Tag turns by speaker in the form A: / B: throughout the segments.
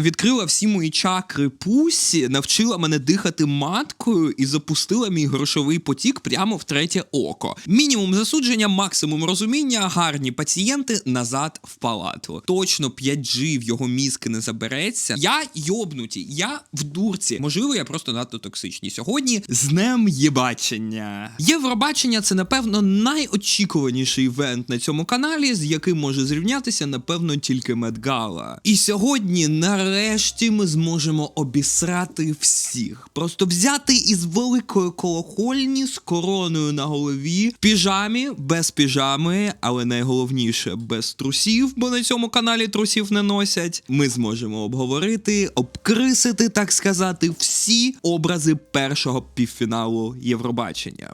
A: відкрила всі мої чакри пусі, навчила мене дихати маткою і запустила мій грошовий потік прямо в третє око. Мінімум засудження, максимум розуміння, гарні пацієнти назад в палату. Точно 5G в його мізки не забереться. Я йобнуті, я в дурці. Можливо, я просто надто токсичні. Сьогодні з днем єбачення. Євробачення це напевно найочікуваніший івент на цьому каналі, з яким може зрівнятися, напевно, тільки Медгала. І сьогодні, нарешті, ми зможемо обісрати всіх. Просто взяти із великої колокольні з короною на голові, піжамі, без піжами, але найголовніше без трусів, бо на цьому каналі трусів не носять. Ми зможемо обговорити, обкрисити, так сказати, всі образи першого півфіналу Євробачення.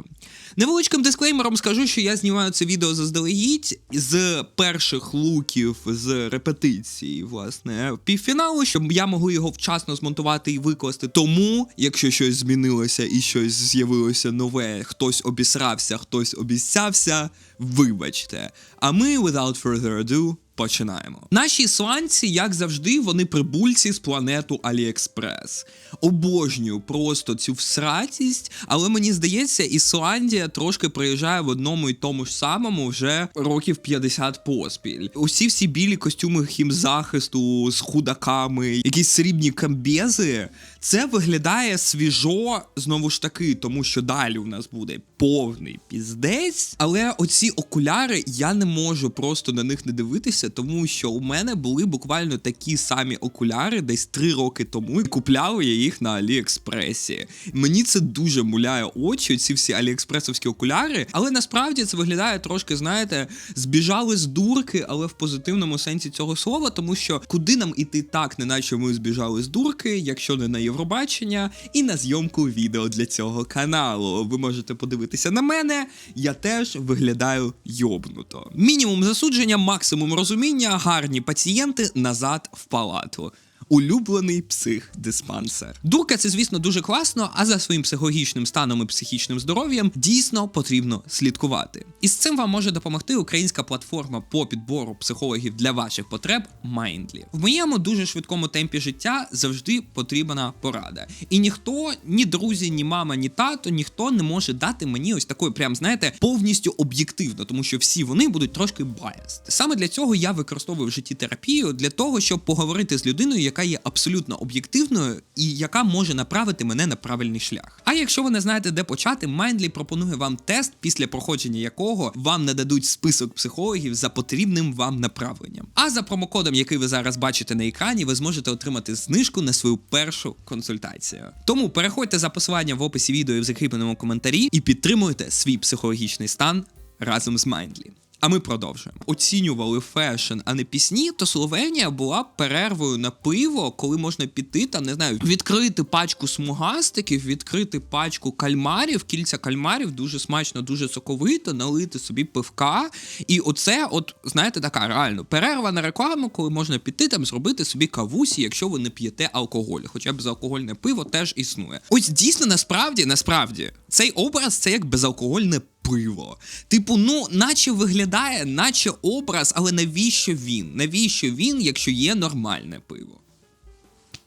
A: Невеличким дисклеймером скажу, що я знімаю це відео заздалегідь з перших луків з репетиції, власне, півфіналу, щоб я могли його вчасно змонтувати і викласти. Тому, якщо щось змінилося і щось з'явилося нове, хтось обісрався, хтось обіцявся, вибачте. А ми, without further ado, Починаємо. Наші ісландці, як завжди, вони прибульці з планету Аліекспрес. Обожнюю просто цю всратість, але мені здається, Ісландія трошки приїжджає в одному і тому ж самому вже років 50 поспіль. Усі всі білі костюми хімзахисту з худаками, якісь срібні камбези. Це виглядає свіжо знову ж таки, тому що далі у нас буде повний піздець. Але оці окуляри я не можу просто на них не дивитися, тому що у мене були буквально такі самі окуляри десь три роки тому, і купляв я їх на Аліекспресі. Мені це дуже муляє очі, ці всі аліекспресовські окуляри. Але насправді це виглядає трошки, знаєте, збіжали з дурки, але в позитивному сенсі цього слова, тому що куди нам іти так, неначе ми збіжали з дурки, якщо не на Євробачення, і на зйомку відео для цього каналу. Ви можете подивитися на мене, я теж виглядаю йобнуто. Мінімум засудження, максимум розуміння, гарні пацієнти назад в палату. Улюблений психдиспансер. Дурка це, звісно, дуже класно, а за своїм психологічним станом і психічним здоров'ям дійсно потрібно слідкувати. І з цим вам може допомогти українська платформа по підбору психологів для ваших потреб Mindly. В моєму дуже швидкому темпі життя завжди потрібна порада. І ніхто, ні друзі, ні мама, ні тато, ніхто не може дати мені ось такої, прям знаєте, повністю об'єктивно, тому що всі вони будуть трошки biased. Саме для цього я використовую в житті терапію для того, щоб поговорити з людиною, яка є абсолютно об'єктивною і яка може направити мене на правильний шлях. А якщо ви не знаєте, де почати, Mindly пропонує вам тест, після проходження якого вам нададуть список психологів за потрібним вам направленням. А за промокодом, який ви зараз бачите на екрані, ви зможете отримати знижку на свою першу консультацію. Тому переходьте за посиланням в описі відео і в закріпленому коментарі і підтримуйте свій психологічний стан разом з Mindly. А ми продовжуємо. Оцінювали фешн, а не пісні, то Словенія була перервою на пиво, коли можна піти там, не знаю, відкрити пачку смугастиків, відкрити пачку кальмарів, кільця кальмарів, дуже смачно, дуже соковито, налити собі пивка. І оце, от, знаєте, така реально перерва на рекламу, коли можна піти там зробити собі кавусі, якщо ви не п'єте алкоголь. Хоча безалкогольне пиво теж існує. Ось дійсно, насправді, насправді, цей образ це як безалкогольне пиво. Типу, ну, наче виглядає, наче образ, але навіщо він? Навіщо він, якщо є нормальне пиво?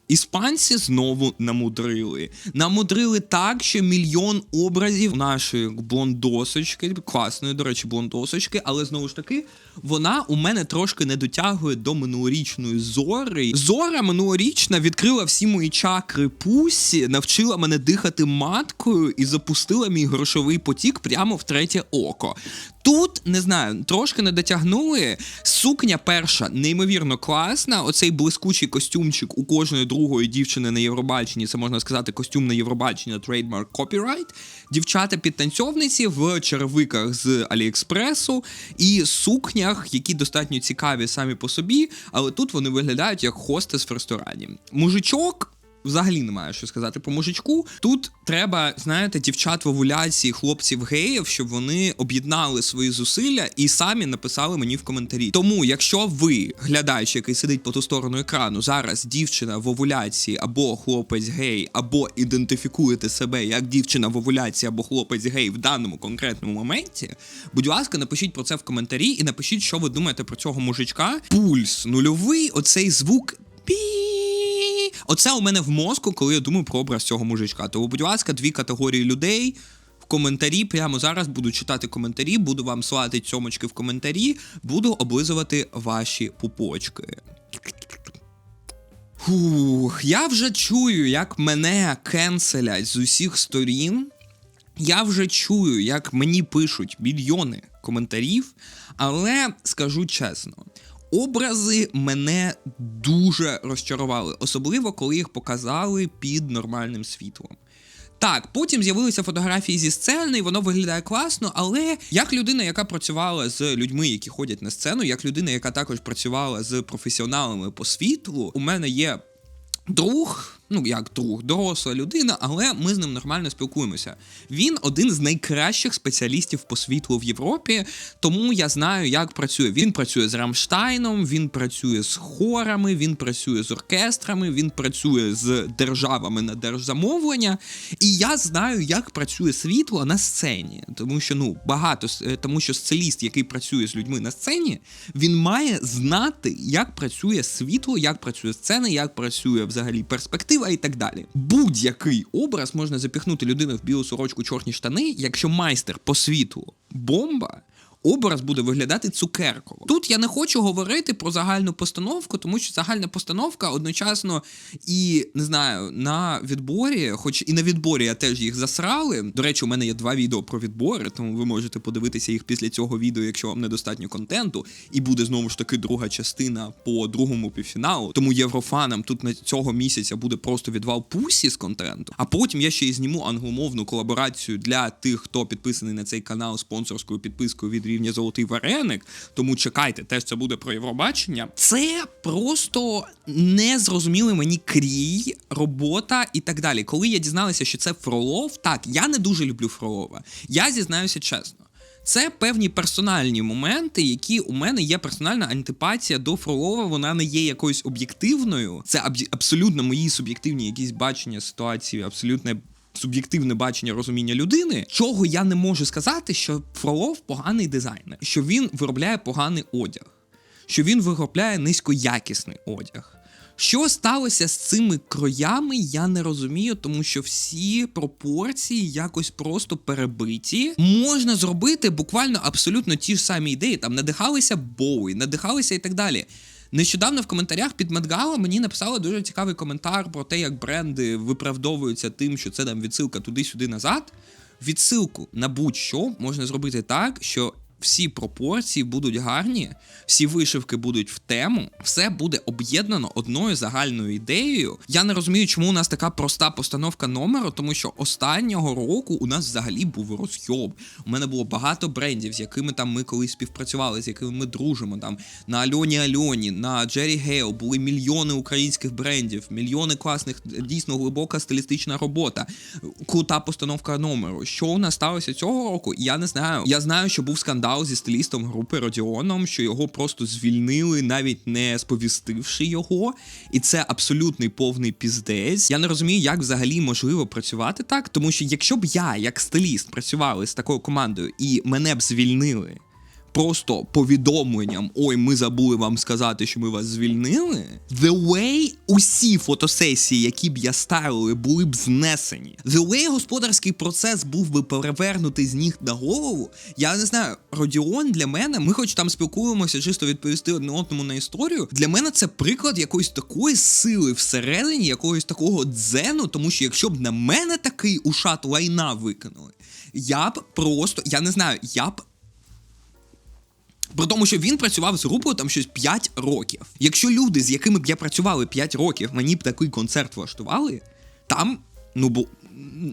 A: Іспанці знову намудрили. Намудрили так, що мільйон образів нашої блондосочки, класної, до речі, блондосочки, але знову ж таки, вона у мене трошки не дотягує до минулорічної зори. Зора минулорічна відкрила всі мої чакри пусі, навчила мене дихати маткою і запустила мій грошовий потік прямо в третє око. Тут не знаю, трошки не дотягнули. Сукня перша неймовірно класна. Оцей блискучий костюмчик у кожної другої дівчини на Євробаченні. Це можна сказати, костюм на Євробачення трейдмарк копірайт. Дівчата підтанцьовниці в черевиках з Аліекспресу і сукнях, які достатньо цікаві самі по собі, але тут вони виглядають як хостес в ресторані. Мужичок. Взагалі немає що сказати про мужичку. Тут треба, знаєте, дівчат в овуляції, хлопців геїв, щоб вони об'єднали свої зусилля і самі написали мені в коментарі. Тому, якщо ви, глядач, який сидить по ту сторону екрану, зараз дівчина в овуляції або хлопець гей, або ідентифікуєте себе як дівчина в овуляції або хлопець гей в даному конкретному моменті, будь ласка, напишіть про це в коментарі і напишіть, що ви думаєте про цього мужичка. Пульс нульовий, оцей звук пі Оце у мене в мозку, коли я думаю про образ цього мужичка. Тому, будь ласка, дві категорії людей. В коментарі прямо зараз буду читати коментарі, буду вам слати цьомочки в коментарі, буду облизувати ваші пупочки. Фух, я вже чую, як мене кенселять з усіх сторін. Я вже чую, як мені пишуть мільйони коментарів, але скажу чесно, образи мене дуже розчарували, особливо коли їх показали під нормальним світлом. Так, потім з'явилися фотографії зі сцени, і воно виглядає класно, але як людина, яка працювала з людьми, які ходять на сцену, як людина, яка також працювала з професіоналами по світлу, у мене є друг, ну як друг, доросла людина, але ми з ним нормально спілкуємося. Він один з найкращих спеціалістів по світлу в Європі, тому я знаю, як працює. Він працює з Рамштайном, він працює з хорами, він працює з оркестрами, він працює з державами на держзамовлення. І я знаю, як працює світло на сцені, тому що ну багато тому, що сцеліст, який працює з людьми на сцені, він має знати, як працює світло, як працює сцена, як працює взагалі перспектива і так далі. Будь-який образ можна запіхнути людину в білу сорочку, чорні штани, якщо майстер по світу бомба. Образ буде виглядати цукерково. Тут я не хочу говорити про загальну постановку, тому що загальна постановка одночасно і не знаю на відборі, хоч і на відборі я теж їх засрали. До речі, у мене є два відео про відбори, тому ви можете подивитися їх після цього відео, якщо вам недостатньо контенту. І буде знову ж таки друга частина по другому півфіналу. Тому єврофанам тут на цього місяця буде просто відвал пусі з контенту. А потім я ще й зніму англомовну колаборацію для тих, хто підписаний на цей канал спонсорською підпискою від рівня Золотий Вареник. Тому чекайте, теж це буде про Євробачення. Це просто незрозумілий мені крій, робота і так далі. Коли я дізналася, що це Фролов, так я не дуже люблю Фролова. Я зізнаюся чесно. Це певні персональні моменти, які у мене є персональна антипатія до Фролова. Вона не є якоюсь об'єктивною. Це аб- абсолютно мої суб'єктивні якісь бачення ситуації, абсолютне. Суб'єктивне бачення розуміння людини, чого я не можу сказати, що Фролов поганий дизайнер, що він виробляє поганий одяг, що він виробляє низькоякісний одяг. Що сталося з цими кроями, я не розумію, тому що всі пропорції якось просто перебиті. Можна зробити буквально абсолютно ті ж самі ідеї. Там надихалися Боуі, надихалися і так далі. Нещодавно в коментарях під Медгала мені написали дуже цікавий коментар про те, як бренди виправдовуються тим, що це там відсилка туди-сюди назад. Відсилку на будь-що можна зробити так, що всі пропорції будуть гарні, всі вишивки будуть в тему, все буде об'єднано одною загальною ідеєю. Я не розумію, чому у нас така проста постановка номеру, тому що останнього року у нас взагалі був розйоб. У мене було багато брендів, з якими там ми колись співпрацювали, з якими ми дружимо. Там на Альоні Альоні, на Джері Гейл були мільйони українських брендів, мільйони класних, дійсно глибока стилістична робота, крута постановка номеру. Що у нас сталося цього року? Я не знаю. Я знаю, що був скандал зі стилістом групи Родіоном, що його просто звільнили, навіть не сповістивши його. І це абсолютний повний піздець. Я не розумію, як взагалі можливо працювати так, тому що якщо б я, як стиліст, працювала з такою командою і мене б звільнили. Просто повідомленням, ой, ми забули вам сказати, що ми вас звільнили. The way усі фотосесії, які б я ставили, були б знесені. The way господарський процес був би перевернутий з ніг на голову. Я не знаю, Родіон для мене, ми хоч там спілкуємося, чисто відповісти одне одному на історію. Для мене це приклад якоїсь такої сили всередині, якогось такого дзену, тому що якщо б на мене такий ушат лайна викинули, я б просто, я не знаю, я б при тому, що він працював з групою там щось 5 років. Якщо люди, з якими б я працювали 5 років, мені б такий концерт влаштували, там, ну бо.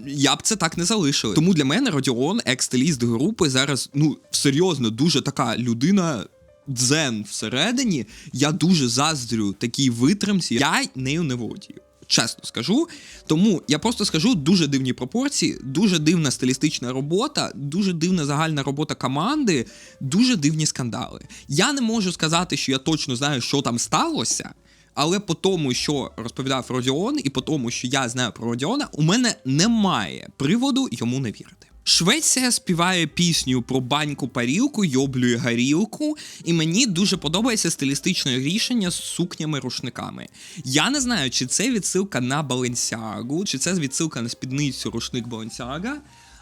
A: Я б це так не залишив. Тому для мене Родіон, екс-стиліст групи, зараз ну серйозно дуже така людина. Дзен всередині, я дуже заздрю такій витримці. Я нею не володію. Чесно скажу. Тому я просто скажу дуже дивні пропорції, дуже дивна стилістична робота, дуже дивна загальна робота команди, дуже дивні скандали. Я не можу сказати, що я точно знаю, що там сталося. Але по тому, що розповідав Родіон, і по тому, що я знаю про Родіона, у мене немає приводу йому не вірити. Швеція співає пісню про баньку парілку, йоблює гарілку, і мені дуже подобається стилістичне рішення з сукнями-рушниками. Я не знаю, чи це відсилка на Баленсіагу, чи це відсилка на спідницю рушник Balenciaga,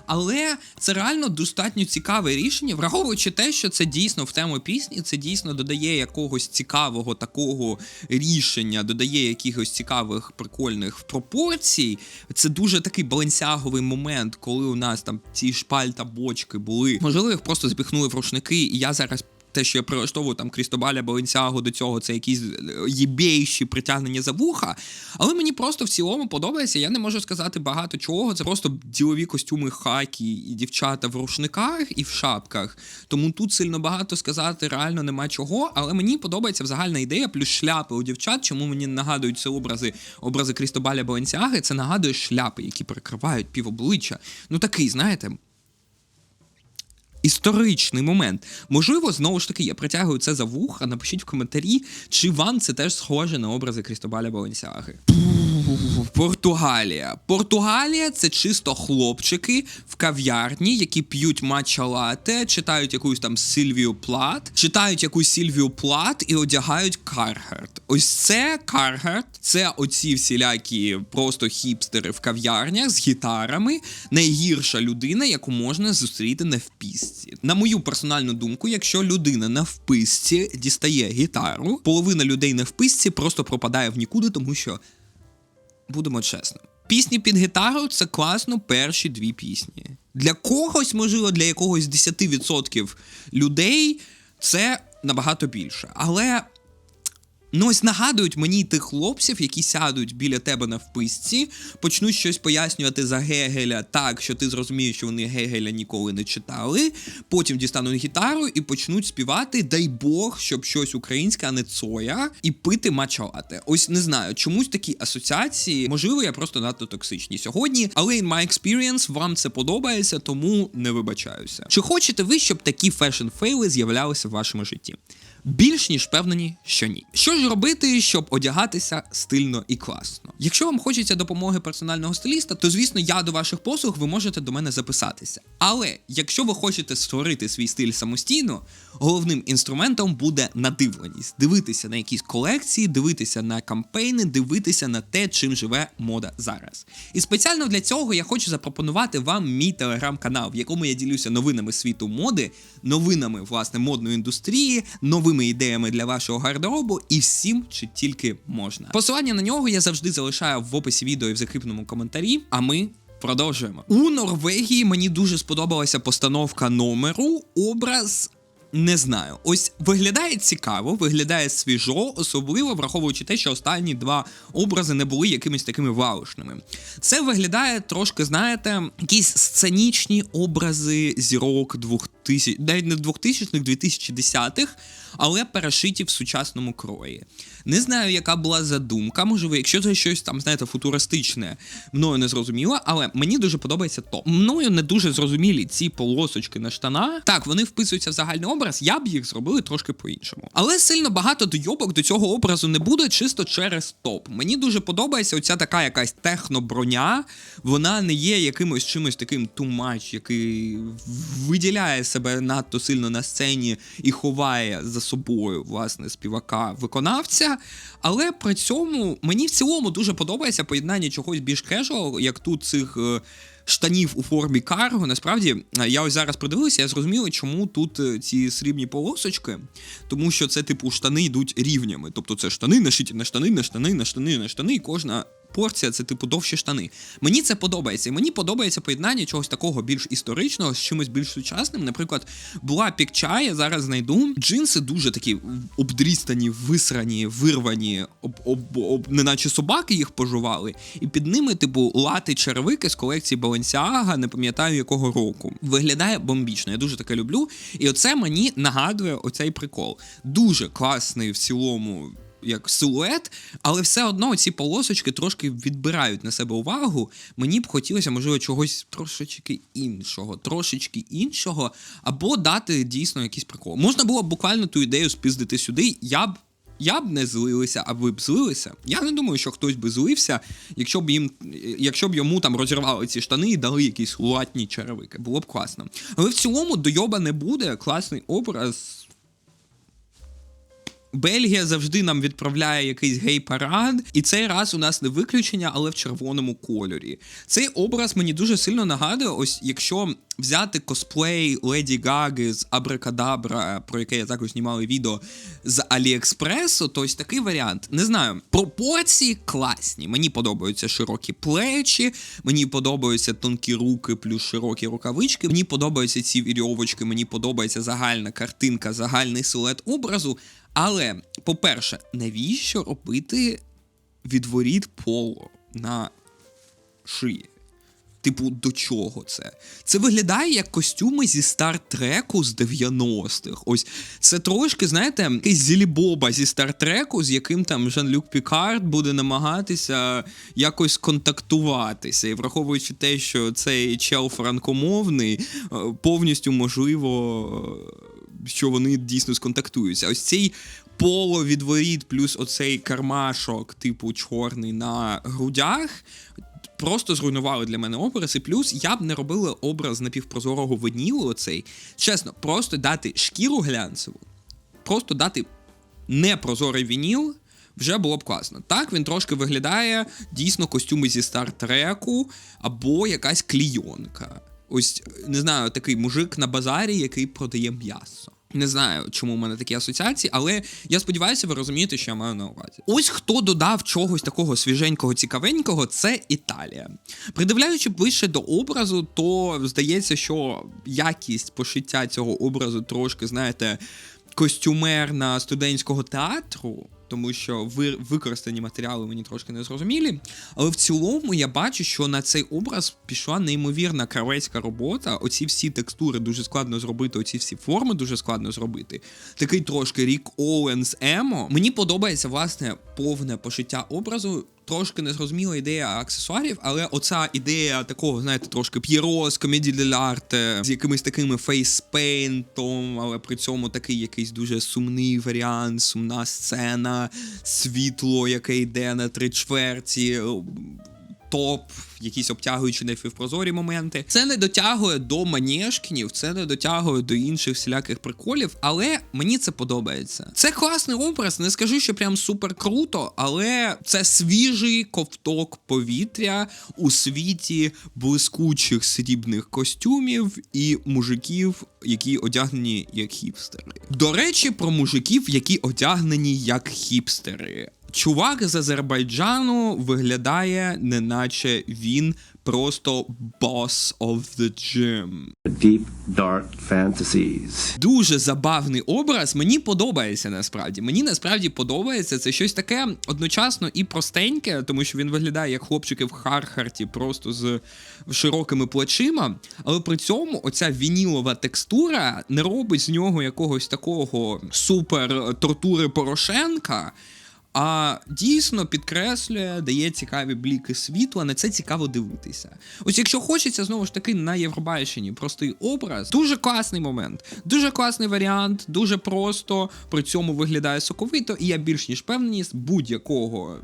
A: але це реально достатньо цікаве рішення, враховуючи те, що це дійсно в тему пісні, це дійсно додає якогось цікавого такого рішення, додає якихось цікавих прикольних пропорцій. Це дуже такий балансяговий момент, коли у нас там ці шпальта бочки були. Можливо, їх просто збіхнули в рушники, і я зараз. Те, що я прилаштовую там Крістобаля Баленсягу до цього, це якісь е, єбейші притягнення за вуха. Але мені просто в цілому подобається. Я не можу сказати багато чого. Це просто ділові костюми хакі і дівчата в рушниках і в шапках. Тому тут сильно багато сказати реально нема чого. Але мені подобається загальна ідея, плюс шляпи у дівчат. Чому мені нагадують це образи образи Крістобаля Баленсяги? Це нагадує шляпи, які перекривають півобличчя. Ну такий, знаєте. Історичний момент. Можливо, знову ж таки, я притягую це за вуха. Напишіть в коментарі, чи вам це теж схоже на образи Крістобаля Баленсяги. Португалія. Португалія це чисто хлопчики в кав'ярні, які п'ють матча лате, читають якусь там Сильвію Плат, читають якусь Сильвію Плат і одягають Кархарт. Ось це Кархарт, це оці всілякі просто хіпстери в кав'ярнях з гітарами. Найгірша людина, яку можна зустріти на вписці. На мою персональну думку, якщо людина на вписці дістає гітару, половина людей на вписці просто пропадає в нікуди, тому що будемо чесно. Пісні під гітару це класно перші дві пісні. Для когось, можливо, для якогось 10% людей це набагато більше. Але ну ось нагадують мені тих хлопців, які сядуть біля тебе на вписці, почнуть щось пояснювати за Гегеля так, що ти зрозумієш, що вони Гегеля ніколи не читали. Потім дістануть гітару і почнуть співати Дай Бог, щоб щось українське, а не цоя, і пити мачалати. Ось не знаю, чомусь такі асоціації. Можливо, я просто надто токсичні сьогодні, але in my experience вам це подобається, тому не вибачаюся. Чи хочете ви, щоб такі фешн-фейли з'являлися в вашому житті? Більш ніж впевнені, що ні. Що ж робити, щоб одягатися стильно і класно? Якщо вам хочеться допомоги персонального стиліста, то звісно, я до ваших послуг ви можете до мене записатися. Але якщо ви хочете створити свій стиль самостійно, головним інструментом буде надивленість, дивитися на якісь колекції, дивитися на кампейни, дивитися на те, чим живе мода зараз. І спеціально для цього я хочу запропонувати вам мій телеграм-канал, в якому я ділюся новинами світу моди, новинами власне модної індустрії, новими ідеями для вашого гардеробу і всім, чи тільки можна. Посилання на нього я завжди залишаю в описі відео і в закріпленому коментарі. А ми. Продовжуємо у Норвегії. Мені дуже сподобалася постановка номеру. Образ не знаю. Ось виглядає цікаво, виглядає свіжо, особливо враховуючи те, що останні два образи не були якимись такими ваушними. Це виглядає трошки, знаєте, якісь сценічні образи зірок 2000, навіть не 2000-х, 2010-х, але перешиті в сучасному крої. Не знаю, яка була задумка, можливо, якщо це щось там, знаєте, футуристичне, мною не зрозуміло, але мені дуже подобається то. Мною не дуже зрозумілі ці полосочки на штанах. Так, вони вписуються в загальний образ, я б їх зробили трошки по-іншому. Але сильно багато дойобок до цього образу не буде чисто через топ. Мені дуже подобається оця така якась техноброня. Вона не є якимось чимось таким much, який виділяє себе надто сильно на сцені і ховає за собою власне співака-виконавця. Але при цьому мені в цілому дуже подобається поєднання чогось більш кежуал, як тут цих. е, Штанів у формі карго, насправді е, я ось зараз придивився, я зрозумів, чому тут е, ці срібні полосочки, тому що це, типу, штани йдуть рівнями. Тобто це штани нашиті на штани, на штани, на штани, на штани, і кожна порція це, типу, довші штани. Мені це подобається. І мені подобається поєднання чогось такого більш історичного з чимось більш сучасним. Наприклад, була пікча, я зараз знайду. Джинси дуже такі обдрістані, висрані, вирвані, об, об, об, неначе собаки їх пожували. І під ними, типу, лати черевики з колекції Balenciaga, не пам'ятаю якого року. Виглядає бомбічно. Я дуже таке люблю. І оце мені нагадує оцей прикол. Дуже класний в цілому як силует, але все одно ці полосочки трошки відбирають на себе увагу. Мені б хотілося, можливо, чогось трошечки іншого, трошечки іншого, або дати дійсно якийсь прикол. Можна було б буквально ту ідею спіздити сюди. Я б Я б не злилися, а ви б злилися. Я не думаю, що хтось би злився, якщо б їм, якщо б йому там розірвали ці штани і дали якісь латні черевики. Було б класно. Але в цілому дойоба не буде. Класний образ. Бельгія завжди нам відправляє якийсь гей-парад, і цей раз у нас не виключення, але в червоному кольорі. Цей образ мені дуже сильно нагадує, ось якщо взяти косплей Леді Гаги з Абракадабра, про яке я також знімав відео з Аліекспресу, то ось такий варіант. Не знаю, пропорції класні. Мені подобаються широкі плечі, мені подобаються тонкі руки, плюс широкі рукавички. Мені подобаються ці вірьовочки, мені подобається загальна картинка, загальний силует образу. Але, по-перше, навіщо робити відворіт поло на шиї? Типу, до чого це? Це виглядає як костюми зі стартреку з 90-х. Ось це трошки, знаєте, зілібоба зі стартреку, з яким там Жан-Люк Пікард буде намагатися якось контактуватися. І враховуючи те, що цей чел франкомовний, е, повністю можливо, е, що вони дійсно сконтактуються. Ось цей поло відворіт, плюс оцей кармашок, типу чорний на грудях. Просто зруйнували для мене образ, і плюс я б не робила образ напівпрозорого винілу оцей. Чесно, просто дати шкіру глянцеву, просто дати непрозорий вініл, вже було б класно. Так, він трошки виглядає дійсно костюми зі стартреку або якась клійонка. Ось, не знаю, такий мужик на базарі, який продає м'ясо. Не знаю, чому в мене такі асоціації, але я сподіваюся, ви розумієте, що я маю на увазі. Ось хто додав чогось такого свіженького, цікавенького, це Італія. Придивляючи ближче до образу, то здається, що якість пошиття цього образу трошки, знаєте, костюмерна студентського театру. Тому що ви, використані матеріали мені трошки не зрозумілі. Але в цілому я бачу, що на цей образ пішла неймовірна кравецька робота. Оці всі текстури дуже складно зробити, оці всі форми дуже складно зробити. Такий трошки рік Оуенс Емо. Мені подобається власне повне пошиття образу. Трошки незрозуміла ідея аксесуарів, але оця ідея такого, знаєте, трошки п'єро з комеді дель-арте, з якимись такими фейспейнтом, але при цьому такий якийсь дуже сумний варіант, сумна сцена, світло, яке йде на три чверті. Топ, якісь обтягуючі напівпрозорі моменти. Це не дотягує до Манєшкінів, це не дотягує до інших всіляких приколів, але мені це подобається. Це класний образ, не скажу, що прям супер круто, але це свіжий ковток повітря у світі блискучих срібних костюмів і мужиків, які одягнені як хіпстери. До речі, про мужиків, які одягнені як хіпстери. Чувак з Азербайджану виглядає, неначе він просто boss of the gym.
B: deep dark fantasies.
A: Дуже забавний образ. Мені подобається насправді. Мені насправді подобається. Це щось таке одночасно і простеньке, тому що він виглядає як хлопчики в Хархарті, просто з широкими плечима. Але при цьому оця вінілова текстура не робить з нього якогось такого супер тортури Порошенка. А дійсно підкреслює, дає цікаві бліки світла, на це цікаво дивитися. Ось якщо хочеться знову ж таки на Євробаченні простий образ, дуже класний момент, дуже класний варіант, дуже просто при цьому виглядає соковито, і я більш ніж певний, будь-якого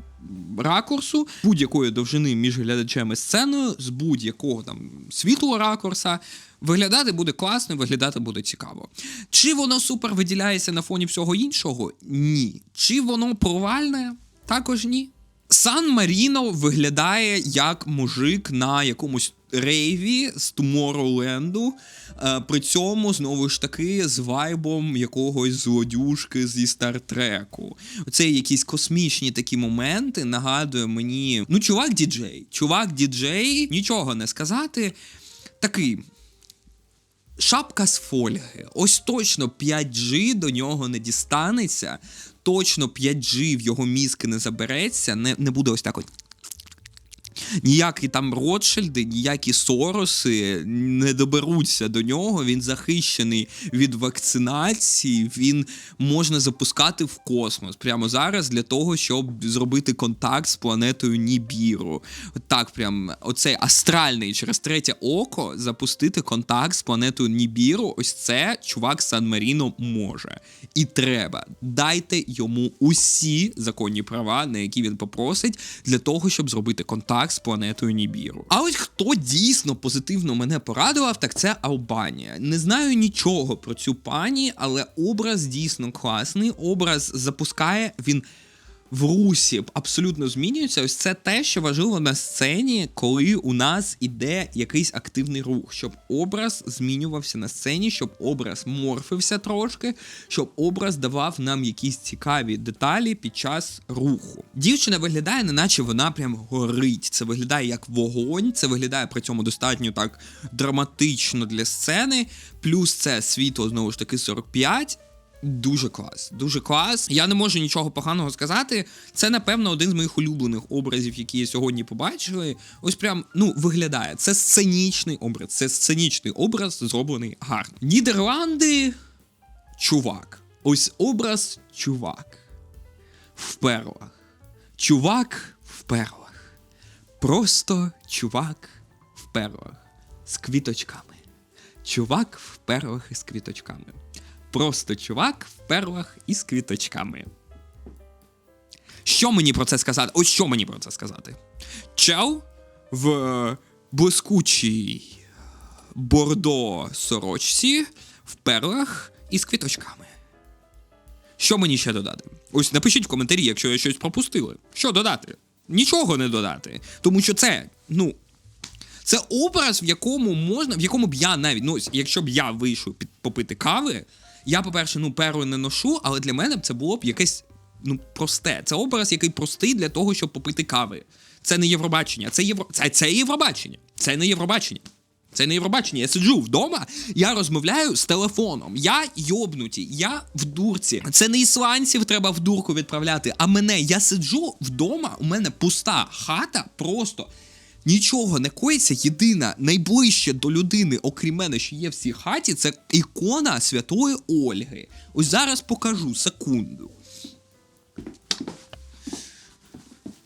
A: ракурсу, будь-якої довжини між глядачем і сценою, з будь-якого там світлого ракурса. Виглядати буде класно, виглядати буде цікаво. Чи воно супер виділяється на фоні всього іншого? Ні. Чи воно провальне? Також ні. Сан Маріно виглядає як мужик на якомусь рейві з Туморроленду. Е, при цьому, знову ж таки, з вайбом якогось злодюшки зі стартреку. Оце якісь космічні такі моменти нагадує мені. Ну, чувак діджей. Чувак діджей, нічого не сказати. Такий. Шапка з фольги. Ось точно 5G до нього не дістанеться. Точно 5G в його мізки не забереться, не, не буде ось так от. Ніякі там Ротшильди, ніякі Сороси не доберуться до нього. Він захищений від вакцинації. Він можна запускати в космос прямо зараз для того, щоб зробити контакт з планетою Нібіру. Так, прям оцей астральний через третє око запустити контакт з планетою Нібіру. Ось це чувак Сан Маріно може і треба. Дайте йому усі законні права, на які він попросить, для того, щоб зробити контакт з планетою Нібіру. А ось хто дійсно позитивно мене порадував, так це Албанія. Не знаю нічого про цю пані, але образ дійсно класний. Образ запускає він. В русі абсолютно змінюється. Ось це те, що важливо на сцені, коли у нас іде якийсь активний рух, щоб образ змінювався на сцені, щоб образ морфився трошки, щоб образ давав нам якісь цікаві деталі під час руху. Дівчина виглядає, неначе вона прям горить. Це виглядає як вогонь, це виглядає при цьому достатньо так драматично для сцени. Плюс це світло знову ж таки 45. Дуже клас, дуже клас. Я не можу нічого поганого сказати. Це, напевно, один з моїх улюблених образів, які я сьогодні побачили. Ось прям ну виглядає. Це сценічний образ. Це сценічний образ, зроблений гарно. Нідерланди, чувак. Ось образ чувак. В перлах. Чувак в перлах. Просто чувак в перлах. З квіточками. Чувак в перлах із квіточками. Просто чувак в перлах із квіточками. Що мені про це сказати? Ось що мені про це сказати? Чел в е, блискучій бордо сорочці в перлах із квіточками. Що мені ще додати? Ось напишіть в коментарі, якщо я щось пропустили. Що додати? Нічого не додати. Тому що це, ну, це образ, в якому можна, в якому б я навіть, ну, якщо б я вийшов під, попити кави, я, по-перше, ну, перу не ношу, але для мене це було б якесь ну, просте. Це образ, який простий для того, щоб попити кави. Це не Євробачення, це Євро... це, це Євробачення. Це не Євробачення. Це не Євробачення. Я сиджу вдома, я розмовляю з телефоном. Я йобнуті, я в дурці. Це не ісландців треба в дурку відправляти, а мене. Я сиджу вдома, у мене пуста хата, просто нічого не коїться. Єдина найближче до людини, окрім мене, що є в цій хаті, це ікона Святої Ольги. Ось зараз покажу секунду.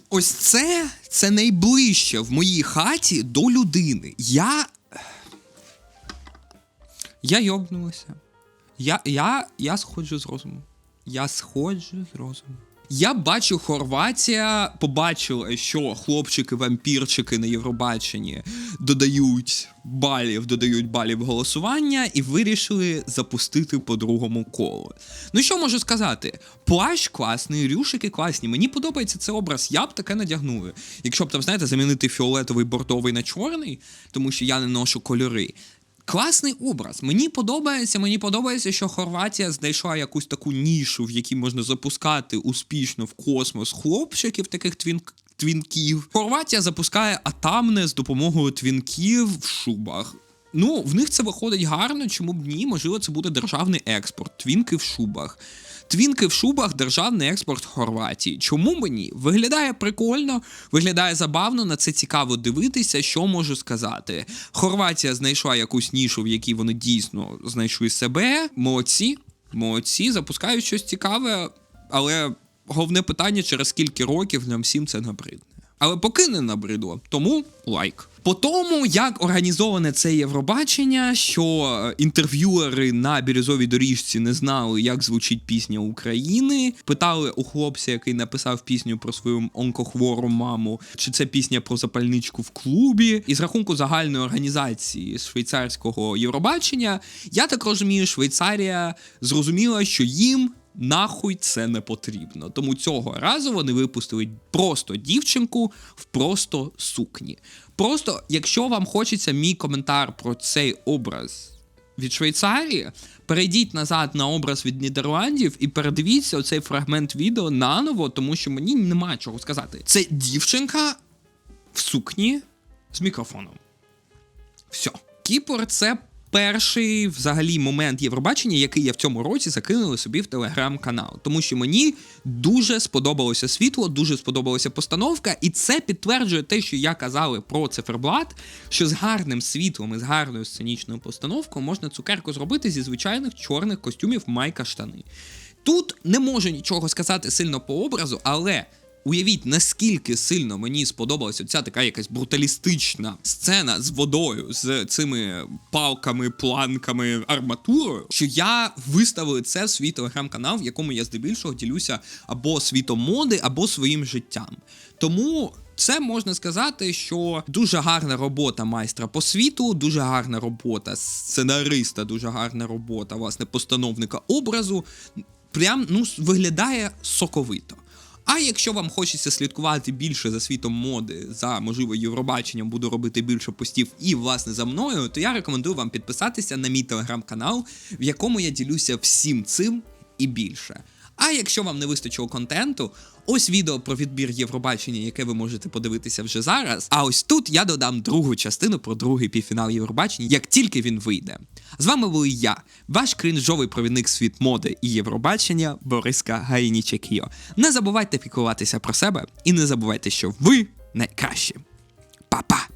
A: Ось це, це найближче в моїй хаті до людини. Я. Я йобнулася. Я, я, я сходжу з розуму. Я сходжу з розуму. Я бачу, Хорватія побачила, що хлопчики-вампірчики на Євробаченні додають балів, додають балів голосування і вирішили запустити по другому колу. Ну що можу сказати? Плащ класний, рюшики класні. Мені подобається цей образ, я б таке надягнули. Якщо б там, знаєте, замінити фіолетовий бордовий на чорний, тому що я не ношу кольори. Класний образ. Мені подобається. Мені подобається, що Хорватія знайшла якусь таку нішу, в якій можна запускати успішно в космос хлопчиків, таких твін... твінків. Хорватія запускає атамне з допомогою твінків в шубах. Ну, в них це виходить гарно, чому б ні? Можливо, це буде державний експорт. Твінки в шубах. Твінки в шубах державний експорт Хорватії. Чому мені? Виглядає прикольно, виглядає забавно, на це цікаво дивитися, що можу сказати. Хорватія знайшла якусь нішу, в якій вони дійсно знайшли себе. Молодці, молодці, запускають щось цікаве, але головне питання, через скільки років нам всім це набридне. Але поки не набридло, тому лайк. По тому, як організоване це Євробачення, що е, інтерв'юери на бірюзовій доріжці не знали, як звучить пісня України. Питали у хлопця, який написав пісню про свою онкохвору маму, чи це пісня про запальничку в клубі. І з рахунку загальної організації швейцарського Євробачення, я так розумію, Швейцарія зрозуміла, що їм нахуй це не потрібно. Тому цього разу вони випустили просто дівчинку в просто сукні. Просто, якщо вам хочеться мій коментар про цей образ від Швейцарії, перейдіть назад на образ від Нідерландів і передивіться оцей фрагмент відео наново, тому що мені нема чого сказати. Це дівчинка в сукні з мікрофоном. Все. Кіпр це перший взагалі момент Євробачення, який я в цьому році закинули собі в телеграм-канал. Тому що мені дуже сподобалося світло, дуже сподобалася постановка, і це підтверджує те, що я казали про циферблат, що з гарним світлом і з гарною сценічною постановкою можна цукерку зробити зі звичайних чорних костюмів майка штани. Тут не можу нічого сказати сильно по образу, але. Уявіть, наскільки сильно мені сподобалася ця така якась бруталістична сцена з водою, з цими палками, планками, арматурою, що я виставив це в свій телеграм-канал, в якому я здебільшого ділюся або світом моди, або своїм життям. Тому. Це можна сказати, що дуже гарна робота майстра по світу, дуже гарна робота сценариста, дуже гарна робота, власне, постановника образу. Прям ну виглядає соковито. А якщо вам хочеться слідкувати більше за світом моди, за можливо Євробаченням, буду робити більше постів і власне за мною, то я рекомендую вам підписатися на мій телеграм-канал, в якому я ділюся всім цим і більше. А якщо вам не вистачило контенту, ось відео про відбір Євробачення, яке ви можете подивитися вже зараз. А ось тут я додам другу частину про другий півфінал Євробачення, як тільки він вийде. З вами був я, ваш крінжовий провідник світ моди і Євробачення Бориска Гаїнічекіо. Не забувайте піклуватися про себе і не забувайте, що ви найкращі. Па-па!